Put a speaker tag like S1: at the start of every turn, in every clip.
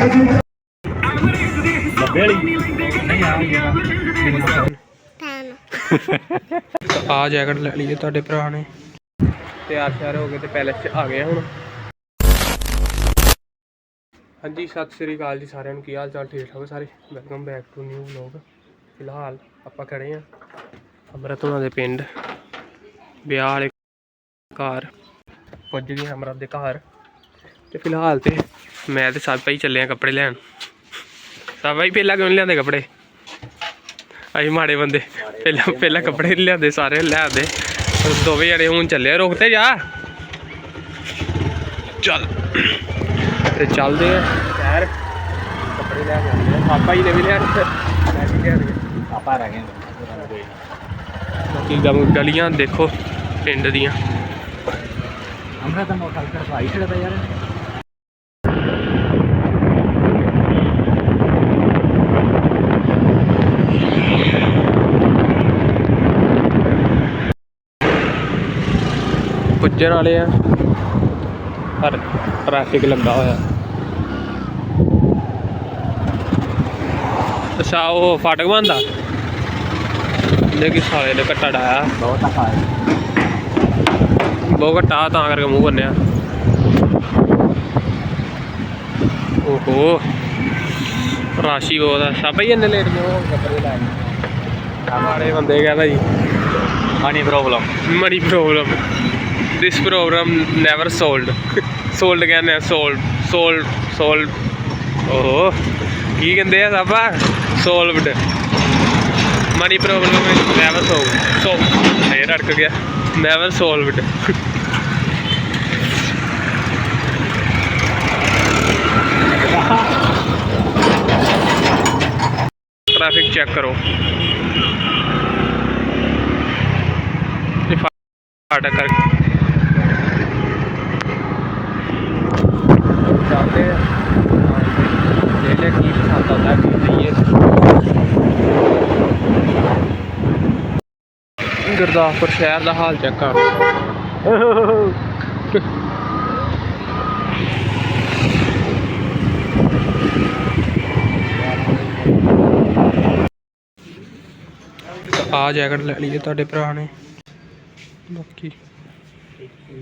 S1: PAN
S2: ਆ jacket ਲੈ ਲਈਏ ਤੁਹਾਡੇ ਭਰਾ ਨੇ। ਤਿਆਰ ਸ਼ਿਆਰ ਹੋ ਗਏ ਤੇ ਪੈਲੇਸ 'ਚ ਆ ਗਏ ਹੁਣ। ਹਾਂਜੀ, ਸਤਿ ਸ੍ਰੀ ਅਕਾਲ ਜੀ ਸਾਰਿਆਂ ਨੂੰ। ਕੀ ਹਾਲ ਚਾਲ? ਠੀਕ ਠਾਕ ਸਾਰੇ? Welcome back to new vlog ਫਿਲਹਾਲ ਆਪਾਂ ਖੜੇ ਆ ਅਮਰਤ ਉਹਨਾਂ ਦੇ ਪਿੰਡ। ਵਿਆਹ ਵਾਲੇ ਘਰ। ਪੁੱਜ ਗਏ ਅਮਰਤ ਦੇ ਘਰ। ਤੇ ਫਿਲਹਾਲ ਤੇ ਮੈਂ ਤੇ ਸਾਬਾ ਹੀ ਚੱਲੇ ਆ ਕੱਪੜੇ ਲੈਣ। ਸਾਬਾ ਹੀ ਪਹਿਲਾਂ ਕਿਉਂ ਨੀ ਲਿਆਂਦੇ ਕੱਪੜੇ? ਅਸੀਂ ਮਾੜੇ ਬੰਦੇ। ਪਹਿਲਾਂ ਪਹਿਲਾਂ ਕੱਪੜੇ ਨੀ ਲਿਆਂਦੇ ਸਾਰੇ ਲਿਆਂਦੇ। ਦੋਵੇਂ ਜਣੇ ਹੁਣ ਚੱਲੇ ਰੁਕ ਤੇ ਜਾ। ਚੱਲ। ਤੇ ਚੱਲਦੇ ਆ। ਸ਼ਹਿਰ। ਕੱਪੜੇ ਲੈ ਕੇ ਪਾਪਾ ਜੀ ਨੇ ਵੀ ਲਿਆਣੇ ਮੈਂ ਵੀ ਲਿਆਣੇ
S3: ਆਪਾਂ ਰਹਿ ਗਏ
S2: ਗਮ- ਗਲੀਆਂ ਦੇਖੋ ਪਿੰਡ ਦੀਆਂ।
S3: ਹਮਰਾ ਤਾਂ ਮੋਟਰਸਾਈਕਲ ਤੇ ਆਈ ਖੜਾ ਯਾਰ।
S2: ਪੁੱਜਣ ਵਾਲੇ ਆ। ਪਰ ਟ੍ਰੈਫਿਕ ਲੱਗਾ ਹੋਇਆ। ਅੱਛਾ ਉਹ ਫਾਟਕ ਬੰਦਾ ਦੇਖੀ ਸਾਲੇ ਨੇ ਕੱਟਾ ਡਾਇਆ।
S3: ਬਹੁਤ ਆ ਹੈ
S2: ਬਹੁਤ ਘਟਾ ਤਾਂ ਕਰਕੇ ਮੂੰਹ ਬੰਨਿਆ। ਓਹੋ। ਰਾਸ਼ੀ ਬਹੁਤ ਆ। ਸਭ ਹੀ ਇੰਨੇ ਲੇਟ ਕਿਉਂ? ਕੱਪੜੇ ਲੈ ਹਮਾਰੇ ਬੰਦੇ ਕਹਿੰਦਾ ਜੀ।
S3: Money problem
S2: money problem this problem never sold sold ਕਹਿੰਦੇ ਆ ਸੋਲਡ ਸੋਲਡ ਸੋਲਡ ਕੀ ਕਹਿੰਦੇ ਆ ਸਾਬਾ? Solved money problem never sold so ਇਹ ਰੜਕ ਗਿਆ। ਨੈਵਰ ਸੋਲਵਡ ਟ੍ਰੈਫਿਕ ਚੈੱਕ ਕਰੋ। ਇਹ ਕਰ ਜਾਂਦੇ ਆ। ਲੈ ਲੈ ਕੀ ਪਸੰਦ ਆਉਂਦਾ ਕੀ ਨਹੀਂ ਗੁਰਦਾਸਪੁਰ ਸ਼ਹਿਰ ਦਾ ਹਾਲ ਚੈੱਕ ਕਰ। ਆ ਜੈਕਟ ਲੈ ਲਈਏ ਤੁਹਾਡੇ ਭਰਾ ਨੇ। ਬਾਕੀ।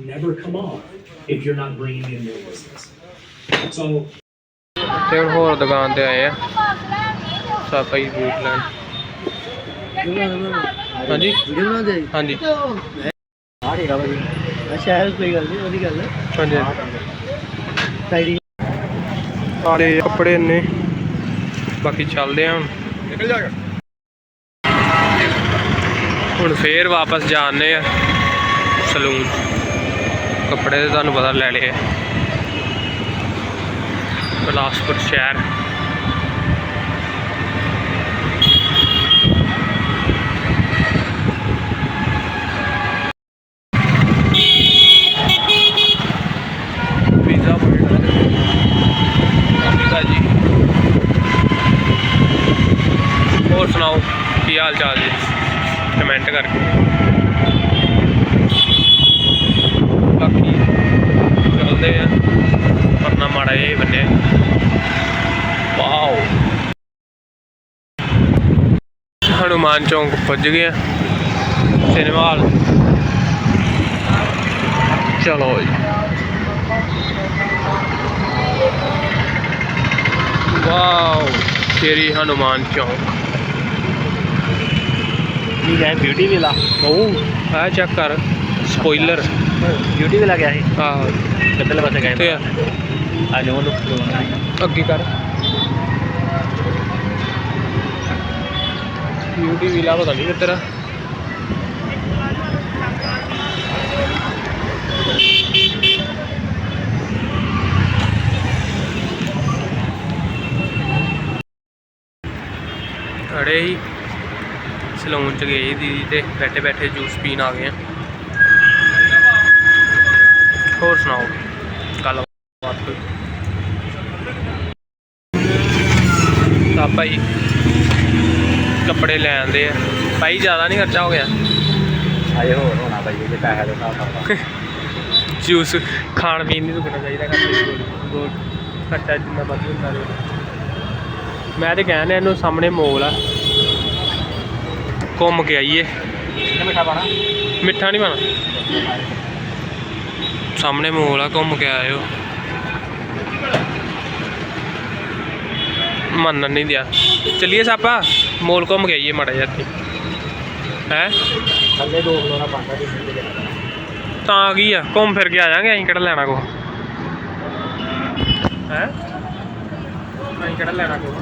S4: Never come off if you're not bringing in new business.
S2: ਤੇ ਹੁਣ ਹੋਰ ਦੁਕਾਨ ਤੇ ਆਏ ਆ। ਸਾਪਾ ਬੂਟ ਲੈਣ। ਹਾਂਜੀ?
S3: ਦੇ
S2: ਹਾਂਜੀ।
S3: ਆ ਠੀਕ ਆ ਭਾਈ ਅੱਛਾ ਇਹ ਕੋਈ ਗੱਲ ਨਹੀਂ ਉਹਦੀ ਗੱਲ
S2: ਹਾਂਜੀ।
S3: ਸਾਈਡੀ
S2: ਸਾਰੇ ਕੱਪੜੇ ਨੇ ਬਾਕੀ ਚੱਲਦੇ ਆ ਹੁਣ। ਨਿਕਲ ਜਾਗਾ ਹੁਣ ਫੇਰ ਵਾਪਸ ਜਾਣੇ ਆ। ਸਲੂਨ। ਕੱਪੜੇ ਤੇ ਤੁਹਾਨੂੰ ਪਤਾ ਲੈ ਲਏ ਆ। ਬਿਲਾਸਪੁਰ ਸ਼ਹਿਰ। ਪੀਜ਼ਾ ਪੁਆਇੰਟ ਅਮਰੀਕਾ ਜੀ। ਹੋਰ ਸੁਣਾਓ, ਕੀ ਹਾਲ ਚਾਲ ਜੀ? ਕਮੈਂਟ ਕਰਕੇ। ਬਾਕੀ ਚੱਲਦੇ ਆ। ਪਰਨਾ ਮਾੜਾ ਜਿਹਾ ਹੀ ਬੰਨੇ। ਵਾਓ। ਹਨੂਮਾਨ ਚੌਂਕ ਪੁੱਜ ਗਏ ਸਿਨੇਮਾ ਹਾਲ। ਚਲੋ ਜੀ। ਵਾਓ ਸ਼੍ਰੀ ਹਨੂਮਾਨ ਚੌਂਕ।
S3: ਇਹ ਹੈ ਬਿਊਟੀ ਵਿਲਾ
S2: ਉਹ ਆ ਚੈੱਕ ਕਰ। ਸਪੋਇਲਰ
S3: ਬਿਊਟੀ ਵਿਲਾ ਗਿਆ ਸੀ?
S2: ਆਹ
S3: ਕਿੱਧਰਲੇ ਪਾਸੇ ਗਏ
S2: ਤੇ ਆ,
S3: ਆ ਜੋ ਲੋਕ
S2: ਅੱਗੇ ਕਰ। ਬਿਊਟੀ ਵਿਲਾ ਪਤਾ ਨਹੀਂ ਤੇਰਾ ਅੜੇ ਹੀ ਸਲੂਨ ਚ ਗਏ ਸੀ ਦੀਦੀ ਤੇ ਬੈਠੇ ਬੈਠੇ ਜੂਸ ਪੀਣ ਆ ਗਏ ਆ। ਹੋਰ ਸੁਣਾਓ ਗੱਲ ਬਾਤ ਕੋਈ ਤਾਂ ਭਾਈ ਕੱਪੜੇ ਲੈ ਆਂਦੇ ਆ। ਭਾਈ ਜ਼ਿਆਦਾ ਨਹੀਂ ਖਰਚਾ ਹੋ ਗਿਆ।
S3: ਆਏ ਹੋਰ ਹੋਣਾ ਭਾਈ ਇਹ ਪੈਸੇ ਦੇ ਹਿਸਾਬ ਨਾਲ।
S2: ਜੂਸ ਖਾਣ ਪੀਣ ਨਹੀਂ ਰੁਕਣਾ ਚਾਹੀਦਾ ਕਰਦੇ ਗੋਲ ਕੱਟਾ ਜਿੰਨਾ ਮਰਜ਼ੀ ਹੁੰਦਾ ਰਹੇ। ਮੈਂ ਤੇ ਕਹਿੰਦਾ ਇਹਨੂੰ ਸਾਹਮਣੇ ਮੋਲ ਆ। ਘੁੰਮ ਕੇ ਆਈਏ।
S3: ਕਿੰਨਾ ਮਿੱਠਾ ਪਾਣਾ
S2: ਮਿੱਠਾ ਨਹੀਂ ਪਾਣਾ ਸਾਹਮਣੇ ਮੋਲ ਆ ਘੁੰਮ ਕੇ ਆਇਓ। ਮੰਨਣ ਨਹੀਂ ਦਿਆ। ਚੱਲੀਏ ਸਾਪਾ ਮੋਲ ਘੁੰਮ ਕੇ ਆਈਏ ਮਾੜਾ ਜਿਹਾ ਇੱਥੇ। ਹੈ?
S3: ਥੱਲੇ ਦੋ ਕਿਲੋ ਦਾ ਪਾਣਾ ਦੀ ਮਿੰਟ ਦੇ
S2: ਤਾਂ ਕੀ ਆ? ਘੁੰਮ ਫਿਰ ਕੇ ਆ ਜਾਾਂਗੇ ਅਸੀਂ ਕਿਹੜਾ ਲੈਣਾ ਕੋ ਹੈ? ਅਸੀਂ ਕਿਹੜਾ ਲੈਣਾ ਕੋ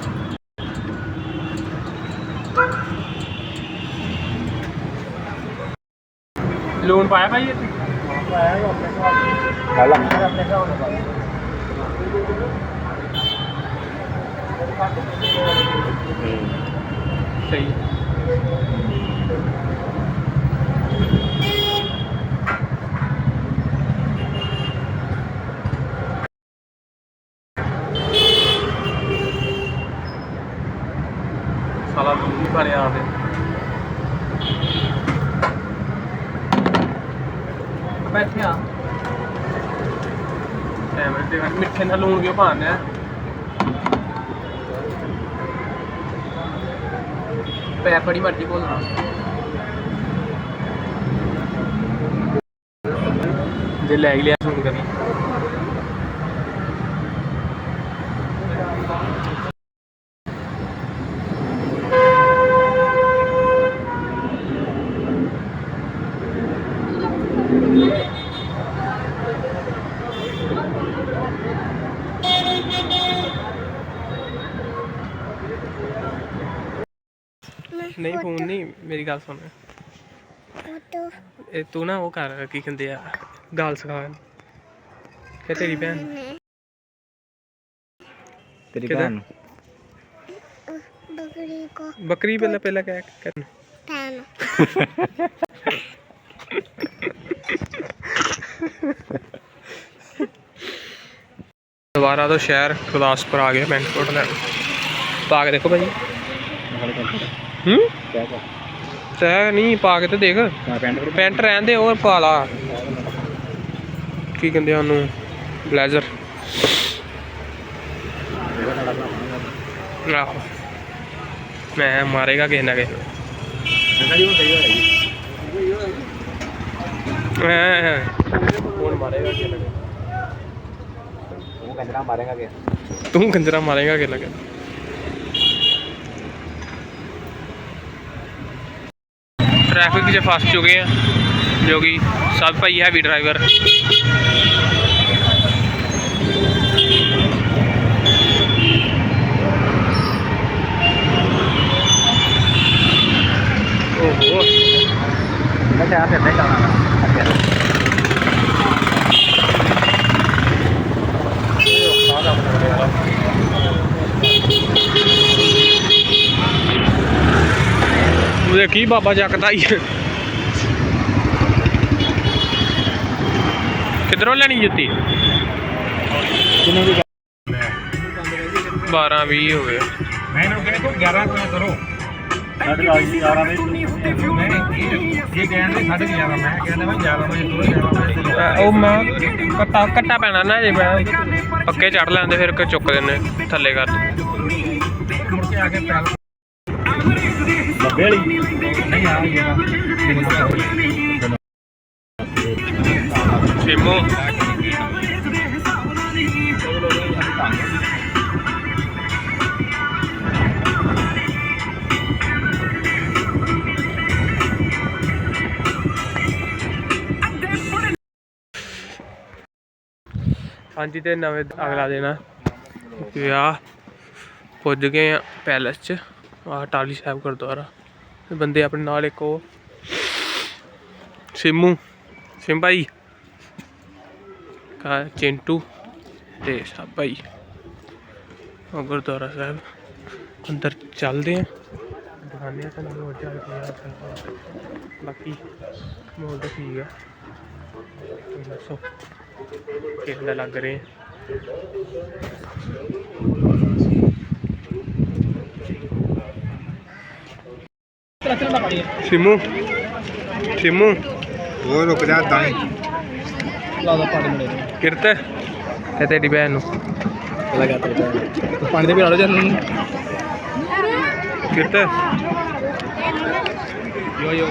S2: ਲੂਣ ਪਾਇਆ ਭਾਈ ਇੱਥੇ?
S3: ਗੱਲ ਆਪਣੇ ਹਿਸਾਬ ਨਾਲ ਪਾ
S2: ਸਹੀ। ਸਾਲਾ ਵੀ ਬਣਿਆ ਆਵੇ
S3: ਬੈਠੇ ਆ।
S2: ਐਵੇਂ ਤੇ ਮਿੱਠੇ ਨਾਲ ਲੂਣ ਕਿਉਂ ਪਾਉਂਦੇ ਆ ਪੈ ਬੜੀ ਮਰਜ਼ੀ ਬੋਲਣਾ ਜੇ ਲੈ ਲਿਆ ਸੁਣ ਕਰੀ ਨਹੀਂ ਫੋਨ ਨਹੀਂ ਮੇਰੀ ਗੱਲ ਸੁਣ ਇਹ ਤੂੰ ਨਾ ਉਹ ਕਰ ਕੀ ਕਹਿੰਦੇ ਆ ਗੱਲ ਸਿਖਾ ਕਿ ਤੇਰੀ ਭੈਣ
S3: ਤੇਰੀ
S2: ਕਿਹਦਾ?
S3: ਭੈਣ
S1: बकरी को
S2: ਬੱਕਰੀ ਪਹਿਲਾਂ ਪਹਿਲਾਂ ਕਹਿ ਕਹਿ
S1: पहन
S2: ਦੁਬਾਰਾ ਤੋਂ ਸ਼ਹਿਰ ਗੁਰਦਾਸਪੁਰ ਆ ਗਏ ਪੈਂਟ ਕੋਟ ਲੈਣ ਪਾ ਕੇ ਦੇਖੋ ਭਾਜੀ ਹੂੰ
S3: ਕਿਆ ਕਰ
S2: ਤੈ ਨਹੀਂ ਪਾ ਕੇ ਤੇ ਦੇਖ।
S3: ਪੈਂਟ
S2: ਰਹਿਣ ਦੇ ਉਹ ਪਾ ਲਾ। ਕੀ ਕਹਿੰਦੇ ਉਹਨੂੰ? ਬਲੇਜ਼ਰ। ਆਹੋ। ਮੈਂ ਮਾਰੇਗਾ ਕਿਸੇ ਨਾ ਕਿਸੇ।
S3: ਮੈਂ।
S2: ਹੁਣ ਮਾਰੇਗਾ ਕਿਸੇ ਨਾ ਕਿਸੇ?
S3: ਉਹ ਕੰਜਰਾ ਮਾਰੇਗਾ ਕਿ
S2: ਨੂੰ। ਤੂੰ ਕੰਜਰਾ ਮਾਰੇਗਾ ਕਿਸੇ ਨਾ ਕਿਸੇ ਨੂੰ। ਟ੍ਰੈਫਿਕ 'ਚ ਫਸ ਚੁੱਕੇ ਆ ਜੋ ਕਿ ਸਭ ਭਾਈ ਹੈਵੀ
S3: ਨਹੀਂ
S2: ਉਹਦੇ ਕੀ ਬਾਬਾ ਚੱਕਦਾ ਹੀ ਕਿਧਰੋਂ ਲੈਣੀ ਜੁੱਤੀ?
S3: ਕਿੰਨੇ ਦੀ
S2: 12 20 ਹੋ ਗਏ।
S5: ਮੈਂ ਇਹਨਾਂ ਨੂੰ ਕਹਿੰਦਾ ਤੂੰ 11 ਕਿਉਂ ਕਰੋ?
S3: ਸਾਡੇ ਨਾਲ ਜੀ 11 ਵਜੇ
S5: ਇਹ ਇਹ ਕਹਿੰਦੇ ਸਾਢੇ 11 ਮੈਂ ਕਹਿੰਦਾ ਮੈਂ 11 ਵਜੇ ਤੋਂ 11 ਵਜੇ ਤੋਂ
S2: ਅਹ ਉਹ ਮੈਂ ਕੱਟਾ ਕੱਟਾ ਪੈਣਾ ਨਾ ਜੇ ਮੈਂ। ਪੱਕੇ ਚੜ ਲੈਂਦੇ ਫਿਰ ਕਿ ਚੁੱਕ ਦਿੰਦੇ ਥੱਲੇ ਕਰ।
S5: ਮੁੜ ਕੇ ਆ ਕੇ ਪੈਲ
S3: ਲੱਭੇ ਵਾਲੀ
S5: ਨਹੀਂ ਆ ਗਿਆ
S2: ਸਿਮੂ ਹਾਂਜੀ ਤੇ ਨਵੇਂ ਅਗਲਾ ਦਿਨ ਆ। ਵਿਆਹ ਪੁੱਜ ਗਏ ਆ ਪੈਲਸ ਚ ਆ ਟਾਲੀ ਸਾਹਿਬ ਗੁਰਦੁਆਰਾ। ਬੰਦੇ ਆਪਣੇ ਨਾਲ ਇੱਕ ਉਹ। ਸਿੰਮੂ। ਸਿਮ ਭਾਈ ਕਾ ਚਿੰਟੂ ਤੇ ਸਾਬ ਭਾਈ ਉਹ ਗੁਰਦੁਆਰਾ ਸਾਹਿਬ। ਅੰਦਰ ਚੱਲਦੇ ਆ। ਦਿਖਾਉਂਦੇ ਆ ਤੁਹਾਨੂੰ ਹੋਰ ਜਾ ਕੇ ਯਾਰ ਬਾਕੀ ਮੋਲ ਤਾਂ ਠੀਕ ਆ। ਦੱਸੋ। ਕਿੰਨਾ ਲੱਗ ਰਹੇ? ਸਿਮੂ। ਸਿਮੂ।
S5: ਉਹ ਰੁਕ ਜਾ ਤਾਂ
S3: ਲਾਦਾ ਪਾਣੀ ਮੜੇ
S2: ਕਿਰਤ ਤੇ ਤੇਰੀ ਭੈਣ ਨੂੰ।
S3: ਲਗਾ ਤਾ ਪਾਣੀ ਦੇ ਵੀ ਆਲੋ ਜਨ ਨੂੰ।
S2: ਕਿੱਥੇ
S3: ਯੋ ਯੋ।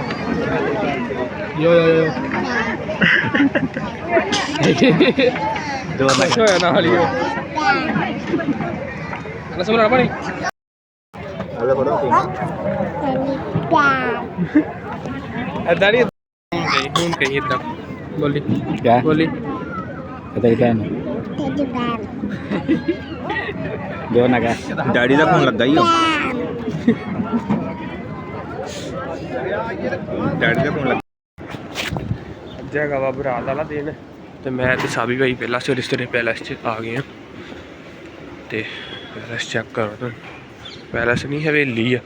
S3: ਯੋ ਯੋ ਯੋ। ਦੋ ਨਾ
S2: ਹੋਇਆ ਨਾਲ ਹੀ ਰਸਮ ਨਾਲ ਪਾਣੀ
S3: ਹਲੇ ਬੜਾ
S2: ਐਦਾਂ ਨਹੀਂ ਹੁਣ ਕਹੀ ਹੁਣ ਕਹੀ ਇਦਾਂ ਬੋਲੀ।
S3: ਕਿਆ?
S2: ਬੋਲੀ।
S3: ਨਾ ਡੈਡੀ ਦਾ ਫੋਨ ਲੱਗਾ ਹੀ ਡੈਡੀ ਦਾ ਫੋਨ ਲੱਗਾ।
S2: ਅੱਜ ਹੈਗਾ ਵਾ ਬਰਾਤ ਵਾਲਾ ਦਿਨ। ਤੇ ਮੈਂ ਤੇ ਸਾਬੀ ਭਾਈ ਪਹਿਲਾਂ ਸਵੇਰੇ ਸਵੇਰੇ ਪੈਲਸ 'ਚ ਆ ਗਏ ਆ। ਤੇ ਪੈਲਸ ਚੈੱਕ ਕਰੋ ਤੁਸੀਂ ਪੈਲਸ ਨਹੀਂ ਹਵੇਲੀ ਆ।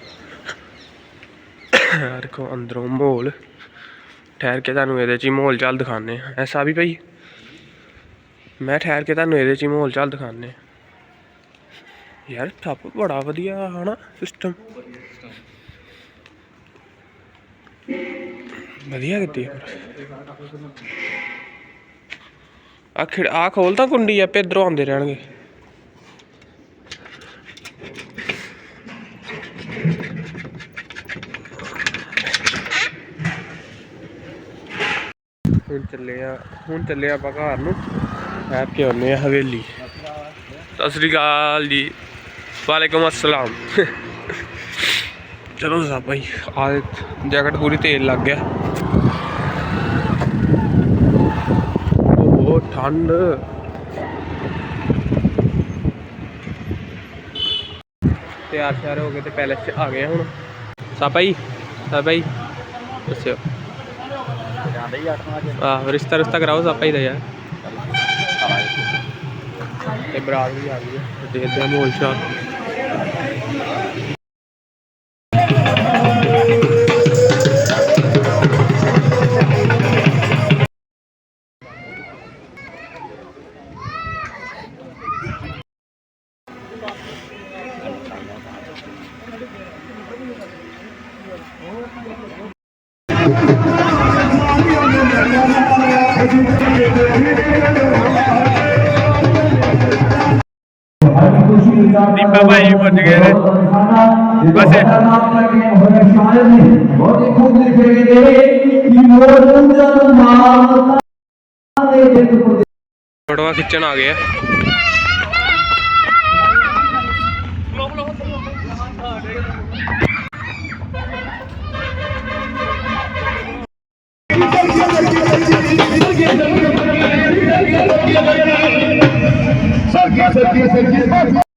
S2: ਆਹ ਦੇਖੋ ਅੰਦਰੋਂ ਮਾਹੌਲ ਠਹਿਰ ਕੇ ਤੁਹਾਨੂੰ ਇਹਦੇ 'ਚ ਹੀ ਮਾਹੌਲ ਚੱਲ ਦਿਖਾਣੇ ਆ ਐ ਸਾਬੀ ਭਾਈ, ਮੈਂ ਠਹਿਰ ਕੇ ਤੁਹਾਨੂੰ ਇਹਦੇ 'ਚ ਹੀ ਮਾਹੌਲ ਚੱਲ ਦਿਖਾਣੇ ਯਾਰ ਸਭ ਬੜਾ ਵਧੀਆ ਹਨਾ ਸਿਸਟਮ ਵਧੀਆ ਕੀਤੀ ਆ ਆ ਖਿੜ ਆ ਖੋਲ ਤਾਂ ਕੁੰਡੀ ਆਪੇ ਇਧਰੋਂ ਆਉਂਦੇ ਰਹਿਣਗੇ। ਹੁਣ ਚੱਲੇ ਆ, ਹੁਣ ਚੱਲੇ ਆ ਆਪਾਂ ਘਰ ਨੂੰ। ਐਪ ਕੇ ਆਉਨੇ ਆ ਹਵੇਲੀ। ਸਤਿ ਸ੍ਰੀ ਅਕਾਲ ਜੀ। ਵਾਲੇਕੁਮ ਅਸਲਾਮ। ਚਲੋ ਸਾਹਿਬ ਭਾਈ ਆ ਜੈਕਟ ਪੂਰੀ ਤੇਲ ਲੱਗ ਗਿਆ। ਉਹ ਠੰਡ। ਤਿਆਰ ਸ਼ਿਆਰ ਹੋ ਗਏ ਤੇ ਪੈਲਸ 'ਚ ਆ ਗਏ ਹੁਣ। ਸਾਪਾ ਜੀ ਸਾਪਾ ਜੀ ਦੱਸਿਓ।
S3: ਜਾਂਦੇ ਹੀ 8 ਵਜੇ
S2: ਆਹ ਰਿਸ਼ਤਾ ਰਿਸ਼ਤਾ ਕਰਾਓ ਸਾਪਾ ਜੀ ਦਾ ਯਾਰ। ਤੇ ਬਰਾਤ ਵੀ ਆ ਗਈ ਹੈ। ਤੇ ਦੇਖਦੇ ਆ ਮੋਲ ਸ਼ਾਹ ਫੋਟੋਆਂ ਖਿੱਚਣ ਆ ਗਏ ਆ। Você tinha certeza?